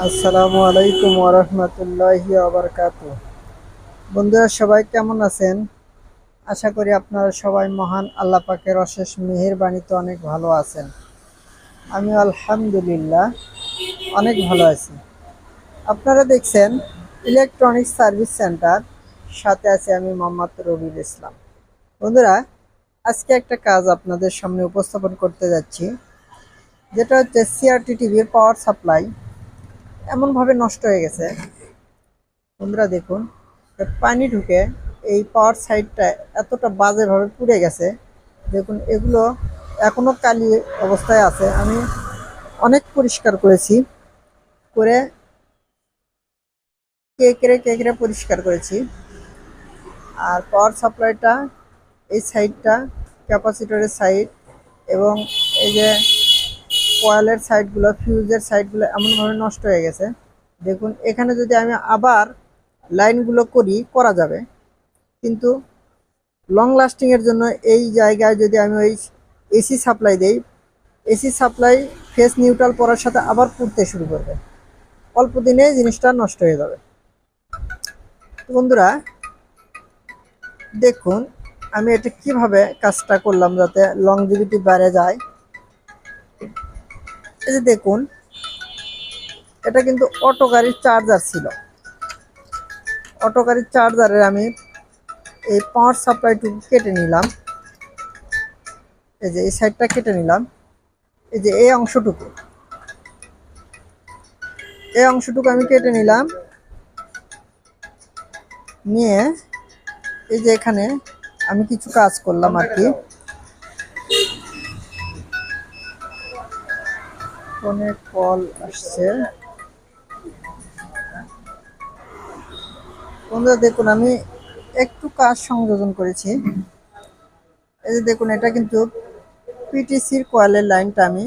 আসসালামু আলাইকুম ওরহমতুল্লাহি আবরকাত বন্ধুরা, সবাই কেমন আছেন? আশা করি আপনারা সবাই মহান আল্লাহ পাকের অশেষ মেহেরবাণীতে অনেক ভালো আছেন। আমি আলহামদুলিল্লাহ অনেক ভালো আছি। আপনারা দেখছেন ইলেকট্রনিক সার্ভিস সেন্টার, সাথে আছে আমি মোহাম্মদ রবিউল ইসলাম। বন্ধুরা, আজকে একটা কাজ আপনাদের সামনে উপস্থাপন করতে যাচ্ছি। যেটা হচ্ছে সিআরটি টিভির পাওয়ার সাপ্লাই এমনভাবে নষ্ট হয়ে গেছে। বন্ধুরা দেখুন পানি ঢুকে এই পাওয়ার সাইডটা এতটা বাজেভাবে পুড়ে গেছে। দেখুন, এগুলো এখনও কালি অবস্থায় আছে। আমি অনেক পরিষ্কার করেছি। করে কেকড়ে কেকড়ে পরিষ্কার করেছি। আর পাওয়ার সাপ্লাইটা এই সাইডটা ক্যাপাসিটরের সাইড এবং এই যে কয়েলের সাইডগুলো ফিউজের সাইডগুলো এমনভাবে নষ্ট হয়ে গেছে। দেখুন, এখানে যদি আমি আবার লাইনগুলো করি, করা যাবে। কিন্তু লং লাস্টিংয়ের জন্য এই জায়গায় যদি আমি ওই এসি সাপ্লাই দেই এসি সাপ্লাই ফেস নিউট্রাল পরার সাথে আবার পুড়তে শুরু করবে। অল্প দিনে জিনিসটা নষ্ট হয়ে যাবে। বন্ধুরা, দেখুন, আমি এটা কীভাবে কাজটা করলাম যাতে লং লংজিভিটি বেড়ে যায়। এই যে দেখুন, এটা কিন্তু অটো গাড়ির চার্জার ছিল। অটো গাড়ির চার্জারের আমি এই পাওয়ার সাপ্লাইটুকু কেটে নিলাম। এই যে এই সাইডটা কেটে নিলাম। এই যে এই অংশটুকু। এই অংশটুকু আমি কেটে নিলাম। নিয়ে এই যে এখানে আমি কিছু কাজ করলাম আর কি। ফোনে কল আসছে। বন্ধুরা, দেখুন, আমি একটু কাজ সংযোজন করেছি। এই যে দেখুন, এটা কিন্তু পিটিসির কয়েলের লাইনটা আমি,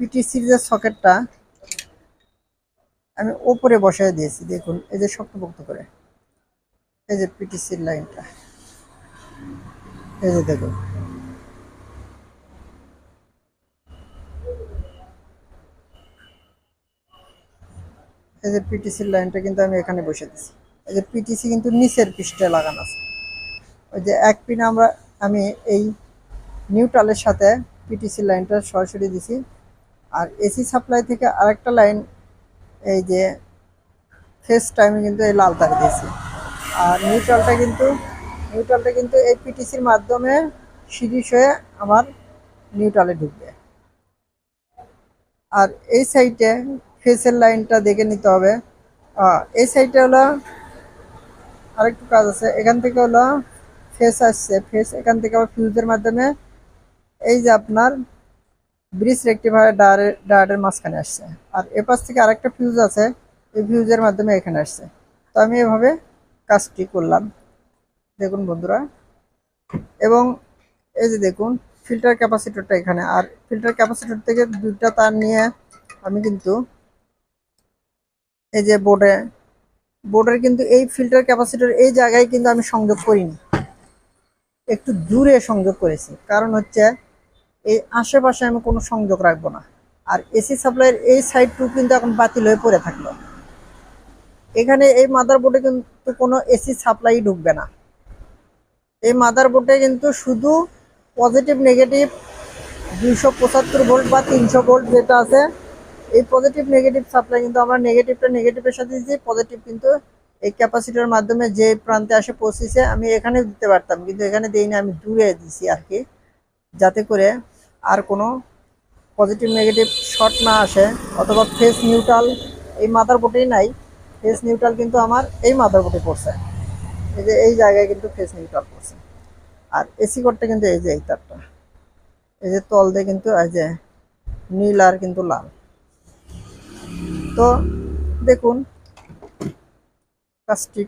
পিটিসির যে সকেটটা, আমি ওপরে বসায় দিয়েছি। দেখুন, এই যে শক্তপোক্ত করে। এই যে পিটিসির লাইনটা। এই যে দেখুন। এই যে পিটিসির লাইনটা কিন্তু আমি এখানে বসে দিছি। এই যে পিটিসি কিন্তু নিচের পৃষ্ঠে লাগানো আছে। ওই যে এক পিন আমরা, আমি এই নিউট্রালের সাথে পিটিসি লাইনটা সরাসরি দিছি। আর এসি সাপ্লাই থেকে আরেকটা লাইন এই যে ফেস টাইমে কিন্তু এই লাল তার দিয়েছি। আর নিউট্রালটা কিন্তু নিউট্রালটা কিন্তু এই পিটিসির মাধ্যমে সিরিজ হয়ে আমার নিউট্রালে ঢুকবে। আর এই সাইডে ফেসের লাইনটা দেখে নিতে হবে। এই সাইডে হলো আরেকটু কাজ আছে। এখান থেকে হলো ফেস আসছে। ফেস এখান থেকে আবার ফিউজের মাধ্যমে এই যে আপনার ব্রিজ রেক্টিফায়ার ডায়ারের ডায়ারের মাঝখানে আসছে। আর এপাশ থেকে আরেকটা ফিউজ আছে। এই ফিউজের মাধ্যমে এখানে আসছে। তো আমি এভাবে কাজটি করলাম। দেখুন বন্ধুরা। এবং এই যে দেখুন ফিল্টার ক্যাপাসিটরটা এখানে। আর ফিল্টার ক্যাপাসিটর থেকে দুইটা তার নিয়ে আমি কিন্তু এই যে বোর্ডে বোর্ডের কিন্তু এই ফিল্টার ক্যাপাসিটর এই জায়গায় কিন্তু আমি সংযোগ করিনি। একটু দূরে সংযোগ করেছি। কারণ হচ্ছে এই আশেপাশে আমি কোনো সংযোগ রাখব না। আর এসি সাপ্লাইয়ের এই সাইডটু কিন্তু এখন বাতিল হয়ে পড়ে থাকল। এখানে এই মাদার বোর্ডে কিন্তু কোনো এসি সাপ্লাই ঢুকবে না। এই মাদার বোর্ডে কিন্তু শুধু পজিটিভ নেগেটিভ দুইশো পঁচাত্তর ভোল্ট বা তিনশো ভোল্ট যেটা আছে এই পজিটিভ নেগেটিভ সাপ্লাই কিন্তু আমরা নেগেটিভটা নেগেটিভের সাথে দিচ্ছি পজিটিভ কিন্তু এই ক্যাপাসিটির মাধ্যমে যে প্রান্তে আসে পৌঁছেছে, আমি এখানে দিতে পারতাম, কিন্তু এখানে দিইনি, আমি দূরে দিছি আর কি। যাতে করে আর কোনো পজিটিভ নেগেটিভ শর্ট না আসে, অথবা ফেস নিউট্রাল এই মাথার বোর্ডেই নাই ফেস নিউট্রাল কিন্তু আমার এই মাথার বোর্ডে পড়ছে। এই যে, এই জায়গায় কিন্তু ফেস নিউট্রাল পড়ছে। আর এসি কোডটা কিন্তু এই যে, এই তারটা। এই যে তল দিয়ে কিন্তু, এই যে নীল আর কিন্তু লাল। তো দেখুন, কাজটি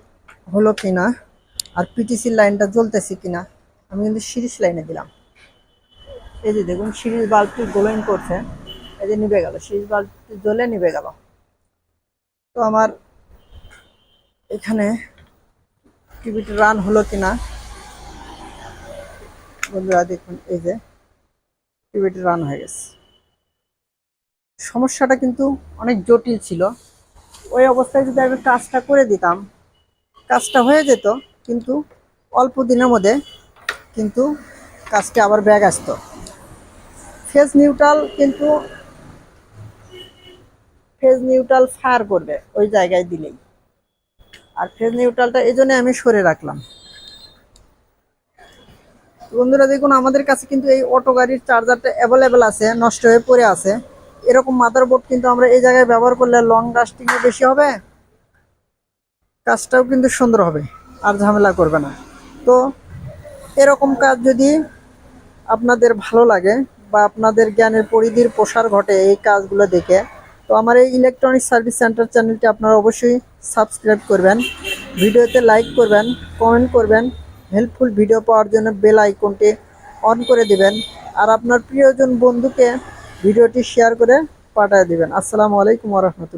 হলো কিনা আর পিটিসির লাইনটা জ্বলতেছে কিনা, আমি কিন্তু সিরিজ লাইনে দিলাম। এই যে দেখুন, সিরিজ বাল্বটি গোলেন করছে এই যে নিভে গেল, সিরিজ বাল্বটি জ্বলে নিভে গেল। তো আমার এখানে টিভিটি রান হলো কিনা, বন্ধুরা দেখুন, এই যে টিভিটি রান হয়ে গেছে। সমস্যাটা কিন্তু অনেক জটিল ছিল। ওই অবস্থায় যদি আমি কাজটা করে দিতাম, কাজটা হয়ে যেত, কিন্তু অল্প দিনের মধ্যে কিন্তু কাজটা আবার ব্যাগ আসতো। ফেজ নিউট্রাল কিন্তু ফেজ নিউট্রাল ফায়ার করবে ওই জায়গায় দিলেই। আর ফেজ নিউট্রালটা এই জন্য আমি সরে রাখলাম। বন্ধুরা, দেখুন, আমাদের কাছে কিন্তু এই অটো গাড়ির চার্জারটা অ্যাভেলেবেল আছে, নষ্ট হয়ে পড়ে আছে। এরকম মাদারবোর্ড কিন্তু আমরা এই জায়গায় ব্যবহার করলে লং লাস্টিংও বেশি হবে, কাজটাও কিন্তু সুন্দর হবে, আর ঝামেলা করবে না। তো এরকম কাজ যদি আপনাদের ভালো লাগে বা আপনাদের জ্ঞানের পরিধির প্রসার ঘটে এই কাজগুলো দেখে, তো আমার এই ইলেকট্রনিক সার্ভিস সেন্টার চ্যানেলটি আপনারা অবশ্যই সাবস্ক্রাইব করবেন, ভিডিওতে লাইক করবেন কমেন্ট করবেন হেল্পফুল ভিডিও পাওয়ার জন্য বেল আইকনটি অন করে দেবেন, আর আপনার প্রিয়জন বন্ধুকে ভিডিওটি শেয়ার করে পাঠিয়ে দিবেন। আসসালামু আলাইকুম রহমতুল্লাহ।